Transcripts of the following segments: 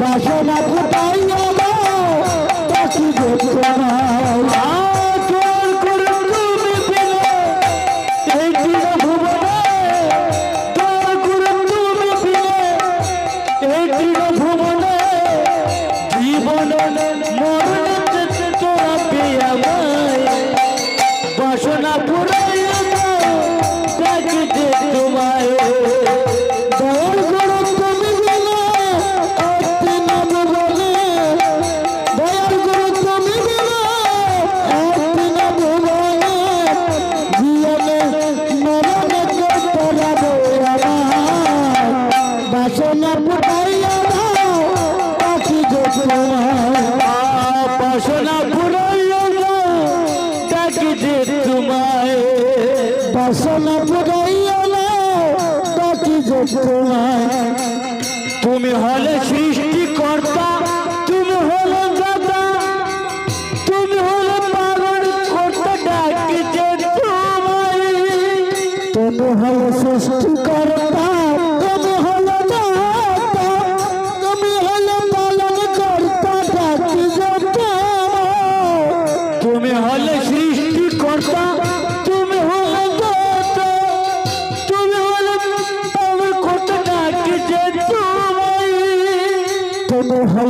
বাসনা ফুটাইয়া দাও ডাকি ডাকি তুমি হলে সৃষ্টিকর্তা, তুমি হলে দাদা তুমি হলে পালন করতে ডাকি যে তোমায়। তুমি হলে সৃষ্টিকর্তা, তুমি হলে দাতা, তুমি হলে পালন কর্তা ডাকি তোমায়। তুমি হলে সৃষ্টিকর্তা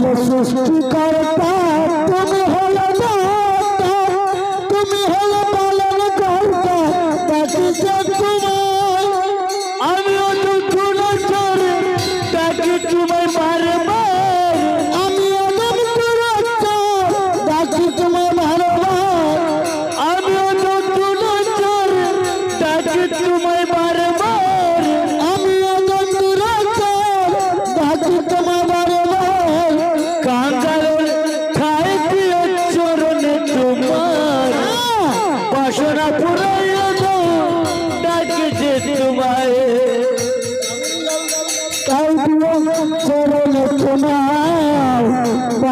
হলে তুমি হলে তুমি হলে পালন কর্তা ডাকি যে তোমায় আমি অত চলে ডাকি তোমায় বারবার আমি অদম চুরাচার ডাকি তোমায় বারবার আমি অত চলে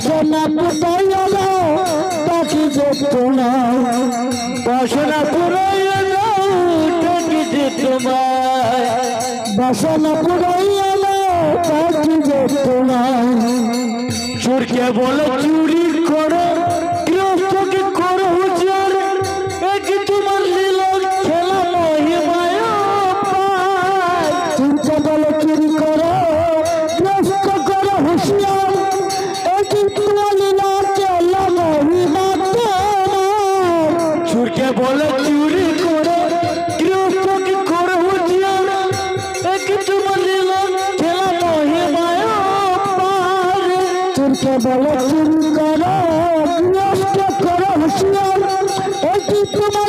বাসনা পুরাইয়া দাও ডাকি যে তোমায় বাসনা পুরাইয়া দাও ডাকি যে তোমায় বাসনা পুরাইয়া দাও ডাকি যে তোমায় চোরকে বলে চুরি করো চোরকে বলে চুরি করে? গৃহস্থকে করো হুঁশিয়ার একই তোমার লীলা খেলা মহিমায় পায় চোরকে বলে, চুরি করো নষ্ট করো, হুঁশিয়ার। এটি তোমার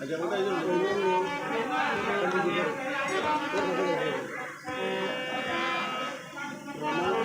Thank you.